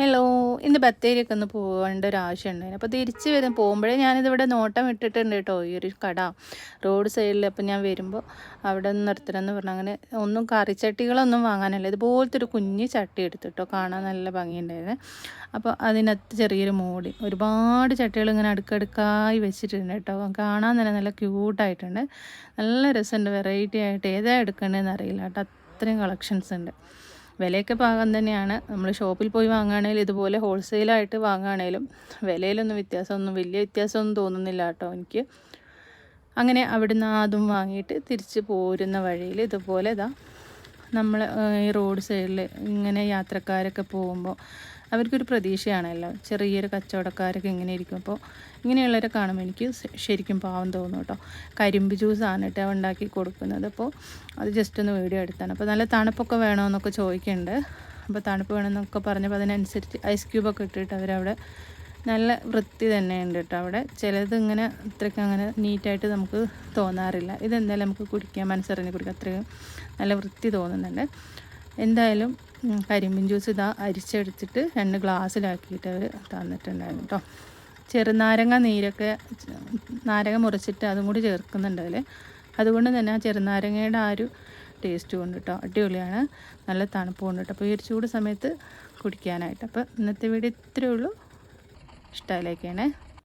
Hello ഇന്ന് ബത്തേരിയൊക്കെ ഒന്ന് പോകേണ്ട ഒരു ആവശ്യം ഉണ്ടായിരുന്നു അപ്പോൾ തിരിച്ച് വരും. പോകുമ്പോഴേ ഞാനിതിവിടെ നോട്ടം ഇട്ടിട്ടുണ്ട് കേട്ടോ. ഈ ഒരു കട. റോഡ് സൈഡിൽ അപ്പോൾ ഞാൻ വരുമ്പോൾ അവിടെ നിന്ന് നിർത്തണമെന്ന് പറഞ്ഞു. അങ്ങനെ ഒന്നും കറിച്ചട്ടികളൊന്നും വാങ്ങാനല്ല. ഇതുപോലത്തെ ഒരു കുഞ്ഞ് ചട്ടി എടുത്തു എടുത്തിട്ടോ കാണാൻ നല്ല ഭംഗിയുണ്ടായിരുന്നു. അപ്പോൾ അതിനകത്ത് ചെറിയൊരു മോടി ഒരുപാട് ചട്ടികൾ ഇങ്ങനെ അടുക്കടുക്കായി വെച്ചിട്ടുണ്ട് കേട്ടോ. കാണാൻ തന്നെ നല്ല ക്യൂട്ടായിട്ടുണ്ട്. നല്ല രസമുണ്ട്. വെറൈറ്റി ആയിട്ട്. ഏതാ എടുക്കേണ്ടതെന്ന് അറിയില്ല കേട്ടോ. അത്രയും കളക്ഷൻസ് ഉണ്ട്. വിലയൊക്കെ പാകം തന്നെയാണ്. നമ്മൾ ഷോപ്പിൽ പോയി വാങ്ങുകയാണെങ്കിലും ഇതുപോലെ ഹോൾസെയിലായിട്ട് വാങ്ങുകയാണെങ്കിലും വിലയിലൊന്നും വ്യത്യാസമൊന്നും വലിയ വ്യത്യാസമൊന്നും തോന്നുന്നില്ല കേട്ടോ എനിക്ക്. അങ്ങനെ അവിടുന്ന് അതും വാങ്ങിയിട്ട് തിരിച്ച് പോരുന്ന വഴിയിൽ ഇതുപോലെ ഇതാ നമ്മൾ ഈ റോഡ് സൈഡിൽ ഇങ്ങനെ യാത്രക്കാരൊക്കെ പോകുമ്പോൾ അവർക്കൊരു പ്രതീക്ഷയാണല്ലോ. ചെറിയൊരു കച്ചവടക്കാരൊക്കെ ഇങ്ങനെ ഇരിക്കും. അപ്പോൾ ഇങ്ങനെയുള്ളവരെ കാണുമ്പോൾ എനിക്ക് ശരിക്കും പാവം തോന്നും കേട്ടോ. കരിമ്പ് ജ്യൂസാണ് കേട്ടോ ഉണ്ടാക്കി കൊടുക്കുന്നത്. അപ്പോൾ അത് ജസ്റ്റ് ഒന്ന് വീഡിയോ എടുത്താണ്. അപ്പോൾ നല്ല തണുപ്പൊക്കെ വേണമെന്നൊക്കെ ചോദിക്കുന്നുണ്ട് അപ്പോൾ തണുപ്പ് വേണമെന്നൊക്കെ പറഞ്ഞപ്പോൾ അതിനനുസരിച്ച് ഐസ് ക്യൂബൊക്കെ ഇട്ടിട്ട് അവരവിടെ നല്ല വൃത്തി തന്നെയുണ്ട് കേട്ടോ അവിടെ. ചിലത് ഇങ്ങനെ അത്രയ്ക്ക് അങ്ങനെ നീറ്റായിട്ട് നമുക്ക് തോന്നാറില്ല. ഇതെന്തായാലും നമുക്ക് കുടിക്കാൻ മനസ്സറിഞ്ഞ് കുടിക്കാം. അത്രയും നല്ല വൃത്തി തോന്നുന്നുണ്ട്. എന്തായാലും കരിമ്പിൻ ജ്യൂസ് ഇതാ അരിച്ചെടുത്തിട്ട് രണ്ട് ഗ്ലാസ്സിലാക്കിയിട്ട് അവർ തന്നിട്ടുണ്ടായിരുന്നു കേട്ടോ. ചെറുനാരങ്ങ നീരൊക്കെ നാരങ്ങ മുറിച്ചിട്ട് അതും കൂടി ചേർക്കുന്നുണ്ട് അതിൽ അതുകൊണ്ട് തന്നെ ആ ചെറുനാരങ്ങയുടെ ആ ഒരു ടേസ്റ്റ് കൊണ്ട് കേട്ടോ അടിപൊളിയാണ്. നല്ല തണുപ്പ് കൊണ്ട് കേട്ടോ. അപ്പോൾ ഈ ഒരു ചൂട് സമയത്ത് കുടിക്കാനായിട്ട്. അപ്പോൾ ഇന്നത്തെ വീഡിയോ ഇത്രയേ ഉള്ളൂ. ഇഷ്ടമായില്ലേക്കാണേ